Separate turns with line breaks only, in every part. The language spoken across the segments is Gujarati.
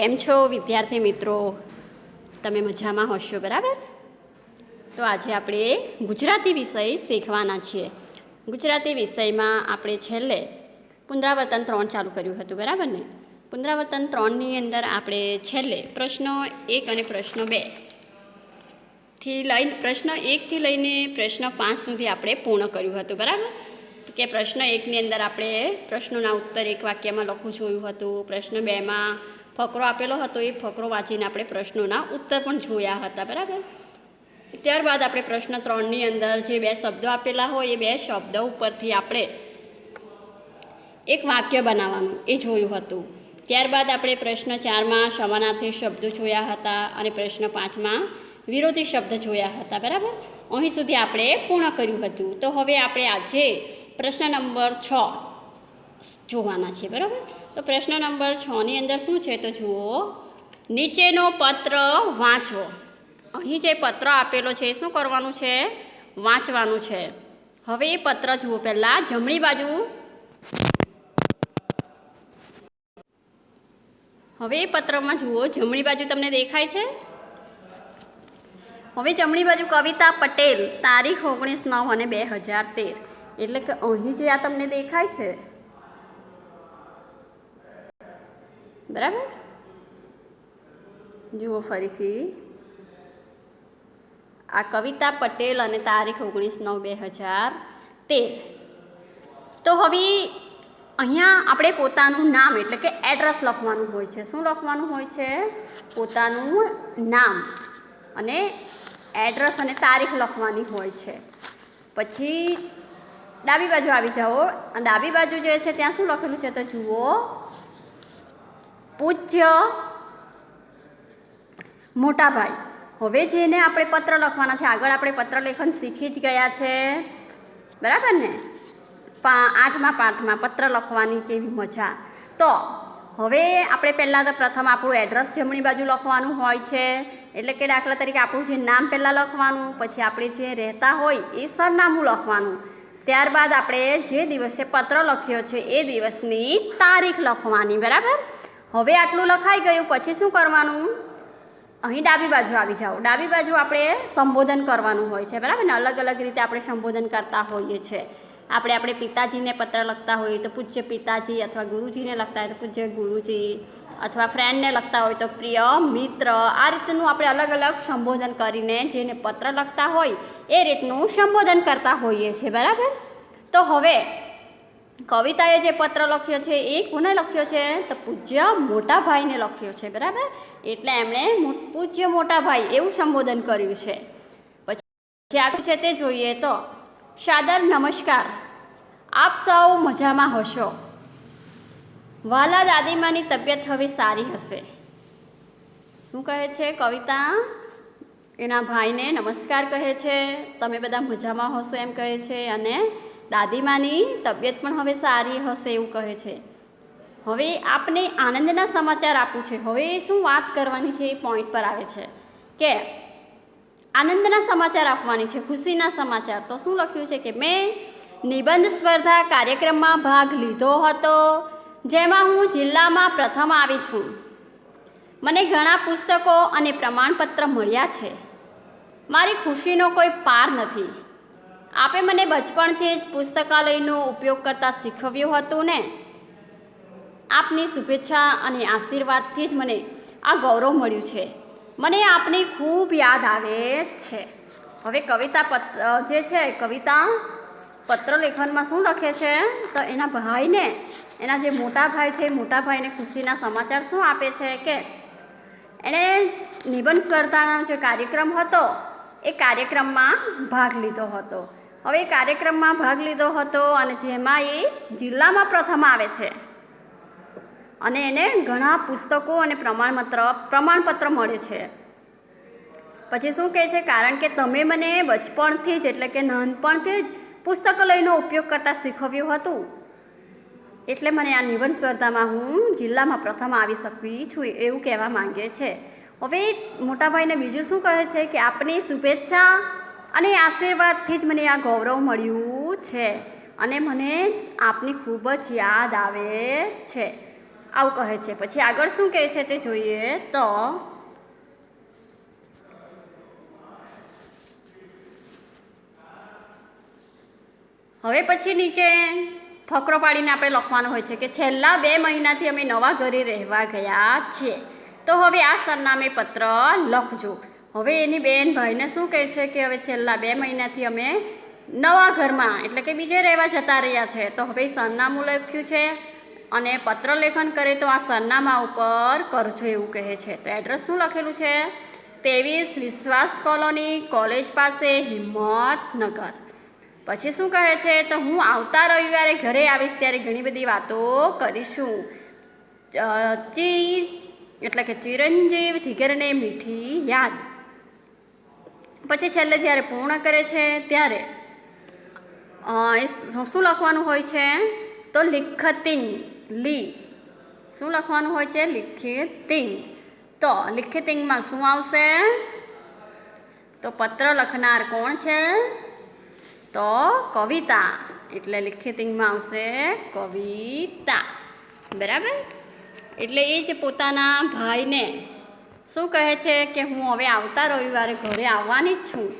કેમ છો, વિદ્યાર્થી મિત્રો? તમે મજામાં હશો, બરાબર? તો આજે આપણે ગુજરાતી વિષય શીખવાના છીએ. ગુજરાતી વિષયમાં આપણે છેલ્લે પુનરાવર્તન ત્રણ ચાલુ કર્યું હતું, બરાબર ને? પુનરાવર્તન ત્રણની અંદર આપણે છેલ્લે પ્રશ્નો એક અને પ્રશ્ન બેથી લઈને, પ્રશ્ન એકથી લઈને પ્રશ્ન પાંચ સુધી આપણે પૂર્ણ કર્યું હતું, બરાબર? કે પ્રશ્ન એકની અંદર આપણે પ્રશ્નોના ઉત્તર એક વાક્યમાં લખવું જોયું હતું, પ્રશ્ન બેમાં ફકરો આપેલો હતો, એ ફકરો વાંચીને આપણે પ્રશ્નોના ઉત્તર પણ જોયા હતા, બરાબર? ત્યારબાદ આપણે પ્રશ્ન ત્રણની અંદર જે બે શબ્દો આપેલા હોય, એ બે શબ્દો ઉપરથી આપણે એક વાક્ય બનાવવાનું, એ જોયું હતું. ત્યારબાદ આપણે પ્રશ્ન ચારમાં સમાનાર્થી શબ્દો જોયા હતા અને પ્રશ્ન પાંચમાં વિરોધી શબ્દ જોયા હતા, બરાબર? અહીં સુધી આપણે પૂર્ણ કર્યું હતું. તો હવે આપણે આજે પ્રશ્ન નંબર છ જોવાના છે, બરાબર? તો પ્રશ્ન નંબર છની અંદર શું છે? તો જુઓ, નીચેનો પત્ર વાંચો અહીં જે પત્ર આપેલો છે શું કરવાનું છે? વાંચવાનું છે. હવે એ પત્ર જુઓ પહેલાં, જમણી બાજુ. હવે એ પત્રમાં જુઓ, જમણી બાજુ તમને દેખાય છે? હવે જમણી બાજુ કવિતા પટેલ, તારીખ ઓગણીસ નવ અને બે હજાર તેર. એટલે કે અહીં જે આ તમને દેખાય છે બરાબર? જુઓ ફરીથી. આ કવિતા પટેલ અને તારીખ ઓગણીસ નવ બે હજાર તેર. તો હવે અહીંયા આપણે પોતાનું નામ, એટલે કે એડ્રેસ લખવાનું હોય છે. શું લખવાનું હોય છે? પોતાનું નામ અને એડ્રેસ અને તારીખ લખવાની હોય છે. પછી ડાબી બાજુ આવી જાઓ. ડાબી બાજુ જે છે, ત્યાં શું લખેલું છે તો જુઓ. પૂજ્ય મોટાભાઈ. હવે જેને આપણે પત્ર લખવાના છે, આગળ આપણે પત્ર લેખન શીખી જ ગયા છે. બરાબર ને? આઠમા પાઠમાં પત્ર લખવાની કેવી મજા. તો હવે આપણે પહેલાં તો પ્રથમ આપણું એડ્રેસ જમણી બાજુ લખવાનું હોય છે. એટલે કે દાખલા તરીકે આપણું જે નામ પહેલાં લખવાનું, પછી આપણે જે રહેતા હોય એ સરનામું લખવાનું. ત્યારબાદ આપણે જે દિવસે પત્ર લખ્યો છે, એ દિવસની તારીખ લખવાની. બરાબર? હવે આટલું લખાઈ ગયું, પછી શું કરવાનું? અહીં ડાબી બાજુ આવી જાઓ. ડાબી બાજુ આપણે સંબોધન કરવાનું હોય છે, બરાબર ને? અલગ અલગ રીતે આપણે સંબોધન કરતા હોઈએ છીએ આપણે આપણે પિતાજીને પત્ર લખતા હોઈએ તો પૂજ્ય પિતાજી અથવા ગુરુજીને લખતા હોય તો પૂજ્ય ગુરુજી અથવા ફ્રેન્ડને લખતા હોય તો પ્રિય, મિત્ર, આ રીતનું આપણે અલગ અલગ સંબોધન કરીને જેને પત્ર લખતા હોય એ રીતનું સંબોધન કરતા હોઈએ છીએ બરાબર? તો હવે કવિતાએ જે પત્ર લખ્યો છે, એ કોને લખ્યો છે? તો પૂજ્ય મોટા ભાઈને લખ્યો છે, બરાબર? એટલે એમણે પૂજ્ય મોટા ભાઈ એવું સંબોધન કર્યું છે. પછી આગળ છે તે જોઈએ તો સાદર નમસ્કાર, આપ સૌ મજામાં હશો. વાલા દાદીમાની તબિયત હવે સારી હશે. શું કહે છે કવિતા? એના ભાઈને નમસ્કાર કહે છે, તમે બધા મજામાં હશો, એમ કહે છે અને દાદીમાની તબિયત પણ હવે સારી હશે એવું કહે છે. હવે આપને આનંદના સમાચાર આપું છે. હવે શું વાત કરવાની છે એ પોઈન્ટ પર આવે છે. કે આનંદના સમાચાર આપવાની છે, ખુશીના સમાચાર. તો શું લખ્યું છે કે મેં નિબંધ સ્પર્ધા કાર્યક્રમમાં ભાગ લીધો હતો, જેમાં હું જિલ્લામાં પ્રથમ આવી છું. મને ઘણા પુસ્તકો અને પ્રમાણપત્ર મળ્યા છે. મારી ખુશીનો કોઈ પાર નથી. આપે મને બચપણથી જ પુસ્તકાલયનો ઉપયોગ કરતાં શીખવ્યું હતું ને? આપની શુભેચ્છા અને આશીર્વાદથી જ મને આ ગૌરવ મળ્યું છે. મને આપની ખૂબ યાદ આવે છે. હવે કવિતા પત્ર, જે છે કવિતા પત્ર લેખનમાં શું લખે છે? તો એના ભાઈને, એના જે મોટા ભાઈ છે મોટા ભાઈને ખુશીના સમાચાર શું આપે છે કે, એણે નિબંધ સ્પર્ધાનો જે કાર્યક્રમ હતો, એ કાર્યક્રમમાં ભાગ લીધો હતો. હવે કાર્યક્રમમાં ભાગ લીધો હતો અને જેમાં એ જિલ્લામાં પ્રથમ આવે છે. અને એને ઘણા પુસ્તકો અને પ્રમાણપત્ર પ્રમાણપત્ર મળે છે. પછી શું કહે છે? કારણ કે તમે મને બચપણથી જ એટલે કે નાનપણથી જ પુસ્તકાલયનો ઉપયોગ કરતાં શીખવ્યું હતું. એટલે મને આ નિબંધ સ્પર્ધામાં હું જિલ્લામાં પ્રથમ આવી શકી છું એવું કહેવા માંગે છે. હવે મોટાભાઈને બીજું શું કહે છે? કે આપની શુભેચ્છા અને આશીર્વાદથી જ મને આ ગૌરવ મળ્યું છે. અને મને આપની ખૂબ જ યાદ આવે છે. આવું કહે છે. પછી આગળ શું કહે છે તે જોઈએ તો હવે પછી નીચે ફકરો પાડીને આપણે લખવાનું હોય છે કે છેલ્લા બે મહિનાથી અમે નવા ઘરે રહેવા ગયા છીએ. તો હવે આ સરનામે પત્ર લખજો. હવે એની બેન ભાઈને શું કહે છે કે હવે છેલ્લા બે મહિનાથી અમે નવા ઘરમાં, એટલે કે બીજે રહેવા જતા રહ્યા છે. તો હવે સરનામું લખ્યું છે અને પત્ર લેખન કરે તો આ સરનામા ઉપર કરજો એવું કહે છે. તો એડ્રેસ શું લખેલું છે? ત્રેવીસ વિશ્વાસ કોલોની, કોલેજ પાસે, હિંમતનગર. પછી શું કહે છે? તો હું આવતા રવિવારે ઘરે આવીશ ત્યારે ઘણી બધી વાતો કરીશું. ચ- એટલે કે ચિરંજીવ જીગરને મીઠી યાદ. પછી છેલ્લે જ્યારે પૂર્ણ કરે છે, ત્યારે શું લખવાનું હોય છે? તો લિખતિંગ, લી. શું લખવાનું હોય છે? લિખિતિંગ. તો લિખિતિંગમાં શું આવશે? તો પત્ર લખનાર કોણ છે? તો કવિતા. એટલે લિખિતિંગમાં આવશે કવિતા. બરાબર? એટલે એ જ પોતાના ભાઈને શું કહે છે કે હું હવે આવતા રવિવારે ઘરે આવવાની જ છું?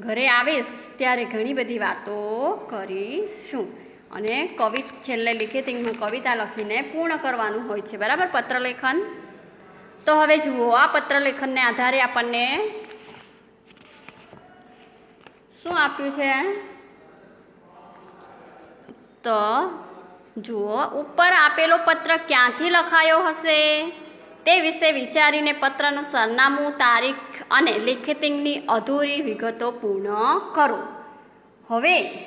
ઘરે આવીશ ત્યારે ઘણી બધી વાતો કરીશું. અને કવિ છેલ્લે લિખિતિંગમાં કવિતા લખીને પૂર્ણ કરવાનું હોય છે. બરાબર? પત્રલેખન? તો હવે જુઓ, આ પત્રલેખનને આધારે આપણને શું આપ્યું છે? તો જુઓ, ઉપર આપેલો પત્ર ક્યાંથી લખાયો હશે? તે વિશે વિચારીને પત્રનું સરનામું, તારીખ અને લિખિતિંગની અધૂરી વિગતો પૂર્ણ કરો. હવે,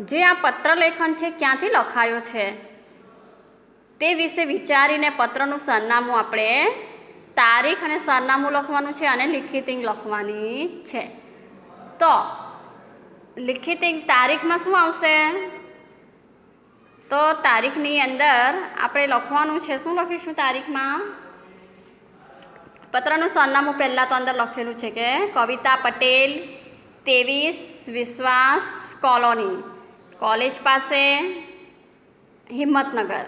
જે આ પત્રલેખન છે ક્યાંથી લખાયો છે? તે વિશે વિચારીને પત્રનું સરનામું આપણે તારીખ અને સરનામું લખવાનું છે અને લિખિતિંગ લખવાની છે. તો, લિખિતિંગ તારીખમાં શું આવશે? તો તારીખની અંદર આપણે લખવાનું છે. શું લખીશું તારીખમાં? પત્રનું સરનામું પહેલાં તો અંદર લખેલું છે કે કવિતા પટેલ, ત્રેવીસ વિશ્વાસ કોલોની. કોલેજ પાસે હિંમતનગર.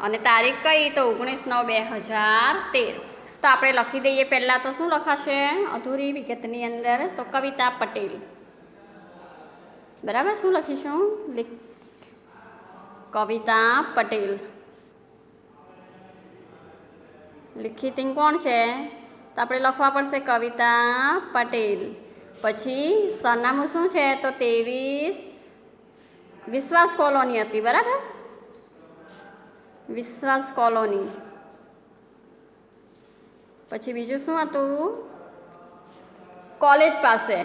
અને તારીખ કઈ તો ઓગણીસ નવ બે હજાર તેર. તો આપણે લખી દઈએ પહેલાં તો શું લખાશે? અધૂરી વિગતની અંદર તો કવિતા પટેલ. બરાબર? શું લખીશું? લિખ. કવિતા પટેલ. લિખિતિંગ કોણ છે? તો આપણે લખવા પડશે કવિતા પટેલ. પછી સરનામું શું છે? તો ત્રેવીસ વિશ્વાસ કોલોની હતી, બરાબર? વિશ્વાસ કોલોની. પછી બીજું શું હતું? કોલેજ પાસે.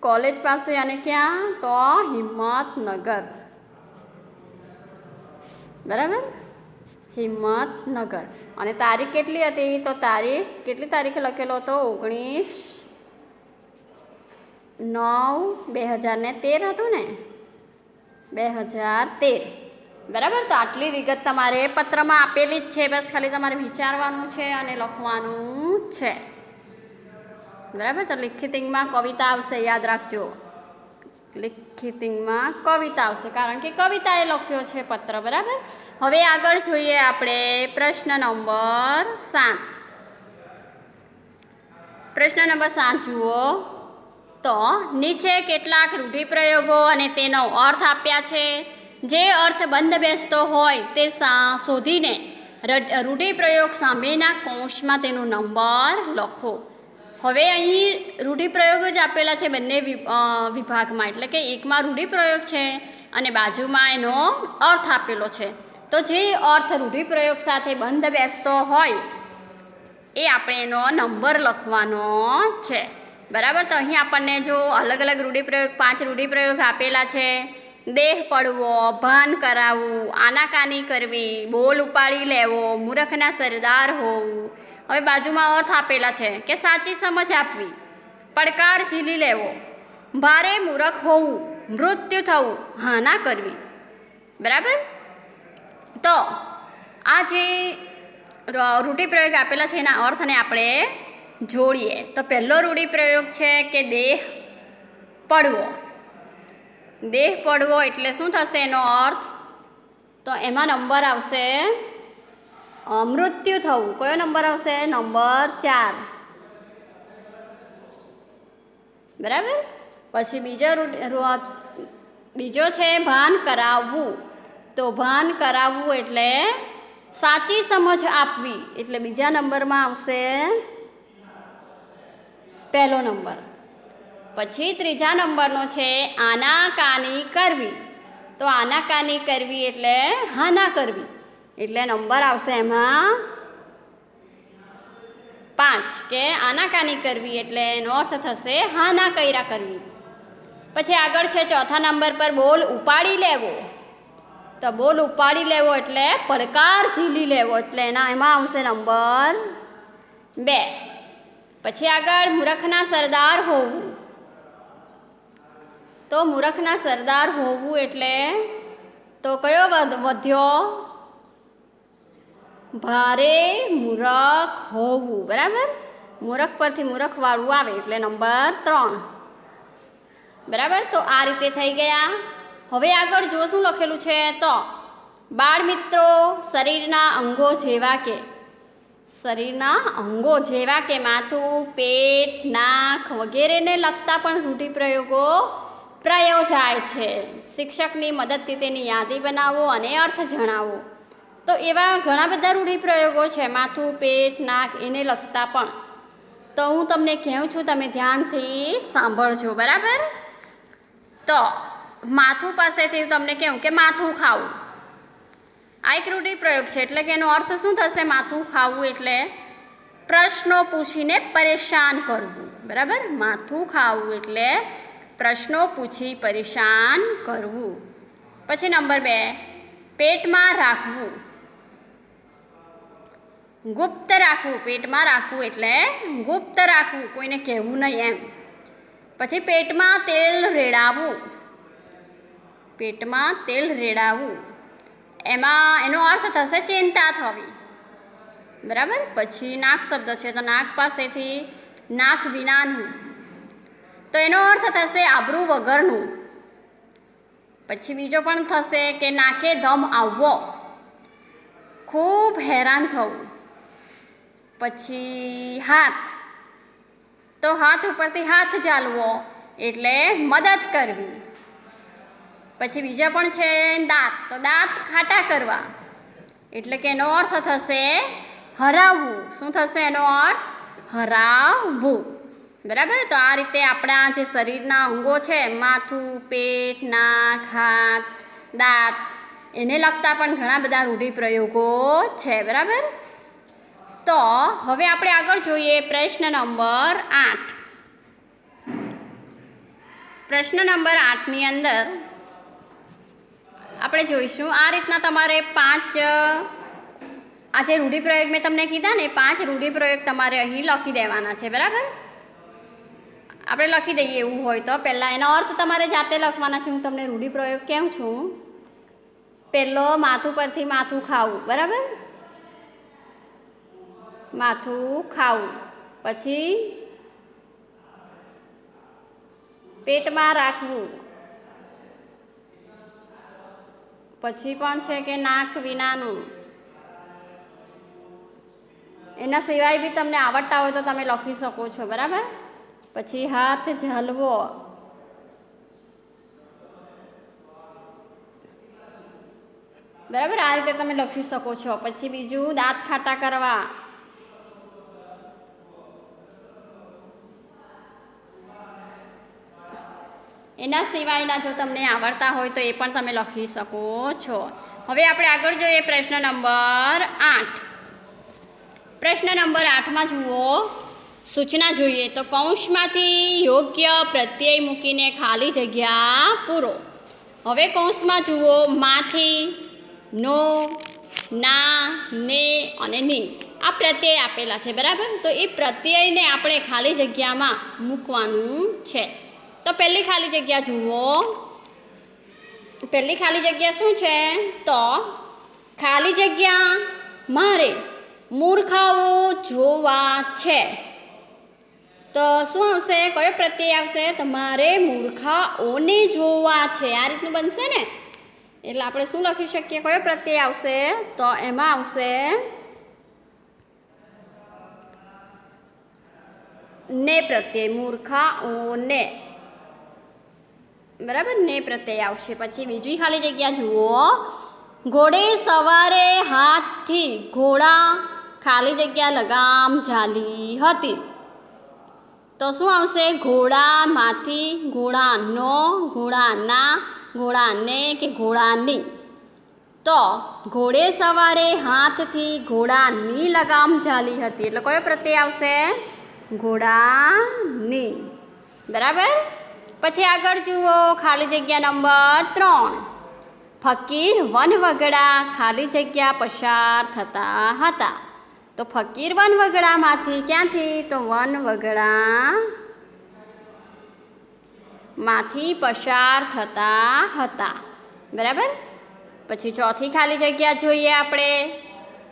કોલેજ પાસે અને ક્યાં? તો હિંમતનગર. બરાબર? હિંમતનગર. અને તારીખ કેટલી હતી? તો તારીખ, કેટલી તારીખે લખેલો હતો? ઓગણીસ નવ બે હજાર ને તેર હતું ને? બે હજાર તેર. બરાબર? તો આટલી વિગત તમારે પત્રમાં આપેલી જ છે. બસ ખાલી તમારે વિચારવાનું છે અને લખવાનું છે. બરાબર? તો લિખિતિંગમાં કવિતા આવશે. યાદ રાખજો. લિખિતિંગમાં કવિતા આવશે. કારણ કે કવિતાએ લખ્યો છે પત્ર. બરાબર? હવે આગળ જોઈએ આપણે પ્રશ્ન નંબર સાત. પ્રશ્ન નંબર સાત જુઓ. તો નીચે કેટલાક રૂઢિપ્રયોગો અને તેનો અર્થ આપ્યા છે. જે અર્થ બંધ બેસતો હોય તે સા- શોધીને રૂઢિપ્રયોગ સામેના કૌંસમાં તેનો નંબર લખો. હવે અહીં રૂઢિપ્રયોગો જ આપેલા છે બંને વિભાગમાં. એટલે કે એકમાં રૂઢિપ્રયોગ છે અને બાજુમાં એનો અર્થ આપેલો છે. તો જે અર્થ રૂઢિપ્રયોગ સાથે બંધ બેસતો હોય, એ આપણે એનો નંબર લખવાનો છે. બરાબર? તો અહીં આપણને જો અલગ અલગ રૂઢિપ્રયોગ, પાંચ રૂઢિપ્રયોગ આપેલા છે. દેહ પડવો, ભાન કરાવવું, આનાકાની કરવી, બોલ ઉપાડી લેવો, મૂર્ખના સરદાર હોવું. હવે બાજુમાં અર્થ આપેલા છે કે સાચી સમજ આપવી, પડકાર ઝીલી લેવો, ભારે મૂરખ હોવું, મૃત્યુ થવું, હાના કરવી. બરાબર? તો આ જે રૂઢિપ્રયોગ આપેલા છે એના અર્થને આપણે જોડીએ. તો પહેલો રૂઢિપ્રયોગ છે કે દેહ પડવો. દેહ પડવો એટલે શું થશે એનો અર્થ? તો એમાં નંબર આવશે મૃત્યુ થવું. કયો નંબર આવશે? નંબર ચાર. બરાબર? પછી બીજો બીજો છે ભાન કરાવવું. તો ભાન કરાવવું એટલે સાચી સમજ આપવી. એટલે બીજા નંબરમાં આવશે પહેલો નંબર. પછી ત્રીજા નંબરનો છે આનાકાની કરવી. તો આનાકાની કરવી એટલે હાના કરવી. એટલે નંબર આવશે એમાં પાંચ, કે આનાકાની કરવી એટલે એનો અર્થ થશે હાના કૈરા કરવી. પછી આગળ છે ચોથા નંબર પર બોલ ઉપાડી લેવો. તો બોલ ઉપાડી લેવો એટલે, પડકાર ઝીલી લેવો એટલે. એના, એમાં આવશે નંબર બે. પછી આગળ મૂરખના સરદાર હોવું. તો મૂરખના સરદાર હોવું એટલે, તો કયો વધ- વધ્યો? ભારે મૂરખ હોવું. બરાબર? મૂરખ પરથી મૂરખવાળું આવે એટલે નંબર ત્રણ. બરાબર? તો આ રીતે થઈ ગયા. હવે આગળ જો શું લખેલું છે તો, બાળ મિત્રો, શરીરના અંગો જેવા કે, શરીરના અંગો જેવા કે માથું, પેટ, નાક વગેરેને લગતા પણ રૂઢિપ્રયોગો પ્રયોજાય છે. શિક્ષકની મદદથી તેની યાદી બનાવો અને અર્થ જણાવો. તો એવા ઘણા બધા રૂઢિપ્રયોગો છે, માથું, પેટ, નાક એને લગતા પણ. તો હું તમને કહું છું, તમે ધ્યાનથી સાંભળજો, બરાબર? તો માથું પાસેથી તમને કહું કે માથું ખાવું. આ એક રૂઢિપ્રયોગ છે, એટલે કે એનો અર્થ શું થશે? માથું ખાવું એટલે પ્રશ્નો પૂછીને પરેશાન કરવું, બરાબર? માથું ખાવું એટલે પ્રશ્નો પૂછી પરેશાન કરવું. પછી નંબર બે, પેટમાં રાખવું. ગુપ્ત રાખવું, પેટમાં રાખવું એટલે ગુપ્ત રાખવું, કોઈને કહેવું નહીં એમ. પછી પેટમાં તેલ રેડાવવું. પેટમાં તેલ રેડાવવું. એમાં એનો અર્થ થશે ચિંતા થવી. બરાબર? પછી નાક શબ્દ છે, તો નાક પાસેથી નાક વિનાનું. તો એનો અર્થ થશે આબરૂ વગરનું. પછી બીજો પણ થશે કે નાકે દમ આવવો. ખૂબ હેરાન થવું. પછી હાથ. તો હાથ ઉપરથી હાથ ચાલવો એટલે મદદ કરવી. પછી બીજા પણ છે દાંત. તો દાંત ખાટા કરવા. એટલે કે એનો અર્થ થશે હરાવવું. શું થશે એનો અર્થ? હરાવવું. બરાબર? તો આ રીતે આપણા જે શરીરના અંગો છે, માથું, પેટ, નાક, હાથ, દાંત, એને લગતા પણ ઘણા બધા રૂઢિપ્રયોગો છે. બરાબર? તો હવે આપણે આગળ જોઈએ પ્રશ્ન નંબર આઠ. પ્રશ્ન નંબર આઠની અંદર આપણે જોઈશું. આ રીતના તમારે પાંચ આ જે રૂઢિપ્રયોગ મેં તમને કીધા ને, પાંચ રૂઢિપ્રયોગ તમારે અહીં લખી દેવાના છે, બરાબર? આપણે લખી દઈએ એવું હોય તો. પહેલાં એનો અર્થ તમારે જાતે લખવાના છે. હું તમને રૂઢિપ્રયોગ કેમ છું? પહેલો, માથું પરથી માથું ખાવું, બરાબર? માથું ખાવું. પછી પેટમાં રાખવું. પછી પણ છે કે નાક વિનાનું. એના સિવાય બી તમને આવડતા હોય તો તમે લખી શકો છો, બરાબર? પછી હાથ ઝાલવો. બરાબર? આ રીતે તમે લખી શકો છો. પછી બીજું દાંત ખાટા કરવા. એના સિવાયના જો તમને આવડતા હોય તો એ પણ તમે લખી શકો છો. હવે આપણે આગળ જોઈએ પ્રશ્ન નંબર આઠ. પ્રશ્ન નંબર આઠમાં જુઓ. સૂચના જોઈએ તો કૌંસમાંથી યોગ્ય પ્રત્યય મૂકીને ખાલી જગ્યા પૂરો. હવે કૌંસમાં જુઓ માથી નો, ના, ને અને ની. આ પ્રત્યય આપેલા છે, બરાબર? તો એ પ્રત્યયને આપણે ખાલી જગ્યામાં મૂકવાનું છે. તો પહેલી ખાલી જગ્યા જુઓ. પહેલી ખાલી જગ્યા શું છે? તો ખાલી જગ્યા મારે મૂર્ખાઓ જોવા છે. તો શું આવશે? કયો પ્રત્યય આવશે? તમારે મૂર્ખાઓને જોવા છે. આ રીતનું બનશે ને? એટલે આપણે શું લખી શકીએ? કયો પ્રત્યય આવશે? તો એમાં આવશે ને પ્રત્યય મૂર્ખા ઓ ને બરાબર? ને પ્રત્યય આવશે. પછી બીજી ખાલી જગ્યા જુઓ. ઘોડે સવારે હાથથી ઘોડા ખાલી જગ્યા લગામ ઝાલી હતી. તો શું આવશે? ઘોડામાંથી ઘોડાનો, ઘોડાના, ઘોડાને કે ઘોડાની? તો ઘોડે સવારે હાથથી ઘોડાની લગામ ઝાલી હતી. એટલે કયો પ્રત્યય આવશે? ઘોડાની. બરાબર? પછી આગળ જુઓ, ખાલી જગ્યા નંબર ત્રણ. ફકીર વન વગડા ખાલી જગ્યા પસાર થતા હતા. તો ફકીર વન વગડામાંથી ક્યાંથી? તો વન વગડા માંથી પસાર થતા હતા. બરાબર? પછી ચોથી ખાલી જગ્યા જોઈએ આપણે.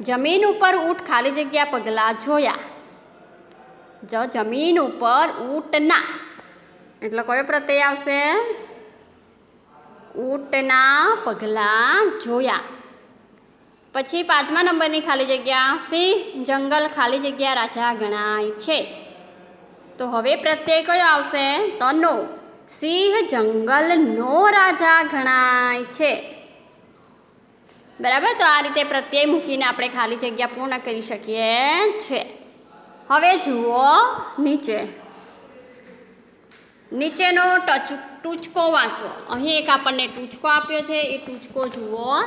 જમીન ઉપર ઊંટ ખાલી જગ્યા પગલાં જોયા. જો જમીન ઉપર ઊંટના. એટલે કયો પ્રત્યય આવશે? ઊંટના પગલાં જોયા. પછી પાંચમા નંબરની ખાલી જગ્યા સિંહ જંગલ ખાલી જગ્યા રાજા ગણાય છે. તો હવે પ્રત્યય કયો આવશે? તો નો. સિંહ જંગલનો રાજા ગણાય છે. બરાબર? તો આ રીતે પ્રત્યય મૂકીને આપણે ખાલી જગ્યા પૂર્ણ કરી શકીએ છે. હવે જુઓ નીચે. નીચેનો ટચ, ટૂચકો વાંચો. અહીં એક આપણને ટૂચકો આપ્યો છે. એ ટૂચકો જુઓ.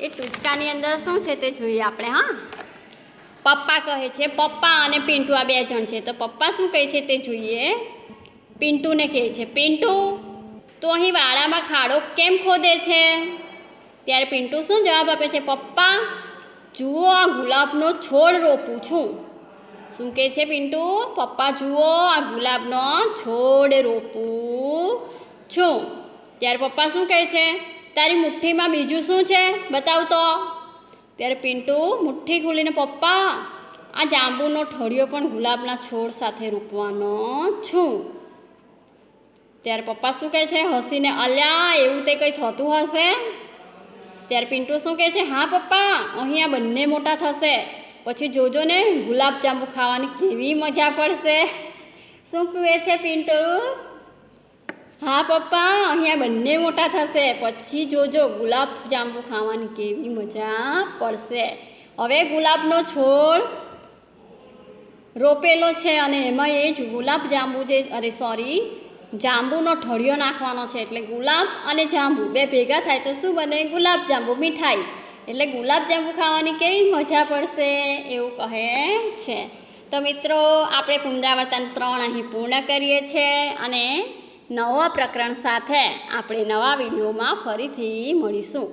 એ ટૂચકાની અંદર શું છે તે જોઈએ આપણે, હા? પપ્પા કહે છે, પપ્પા અને પિન્ટુ આ બે જણ છે. તો પપ્પા શું કહે છે તે જોઈએ. પિન્ટુને કહે છે, પિન્ટુ, તો અહીં વાડામાં ખાડો કેમ ખોદે છે? ત્યારે પિન્ટુ શું જવાબ આપે છે, પપ્પા, જુઓ આ ગુલાબનો છોડ રોપું છું. શું કહે છે પિન્ટુ? પપ્પા, જુઓ, આ ગુલાબનો છોડ રોપું છું. ત્યારે પપ્પા શું કહે છે? તારી મુઠ્ઠીમાં બીજું શું છે? બતાવ તો. ત્યારે પિન્ટુ મુઠ્ઠી ખોલીને, પપ્પા, આ જાંબુનો ઠળિયો પણ ગુલાબના છોડ સાથે રોપવાનો છું. ત્યારે પપ્પા શું કહે છે? હસીને, અલ્યા, એવું તે કંઈ થતું હશે? ત્યારે પિન્ટુ શું કહે છે? હા, પપ્પા અહીંયા બંને મોટા થશે. પછી જોજો ને, ગુલાબ જાંબુ ખાવાની કેવી મજા પડશે. શું કહે છે પિન્ટુ? હા, પપ્પા, અહીંયા બંને મોટા થશે. પછી જોજો, ગુલાબ જાંબુ ખાવાની કેવી મજા પડશે. હવે ગુલાબનો છોડ રોપેલો છે અને એમાં એ જ ગુલાબ જાંબુ જે, અરે સોરી, જાંબુનો ઠળિયો નાખવાનો છે. એટલે ગુલાબ અને જાંબુ, બે ભેગા થાય તો શું બને? ગુલાબ જાંબુ, મીઠાઈ. એટલે ગુલાબજાંબુ ખાવાની કેવી મજા પડશે એવું કહે છે. તો મિત્રો, આપણે પુનરાવર્તન ત્રણ અહીં પૂર્ણ કરીએ છીએ અને નવા પ્રકરણ સાથે આપણે નવા વિડીયોમાં ફરીથી મળીશું.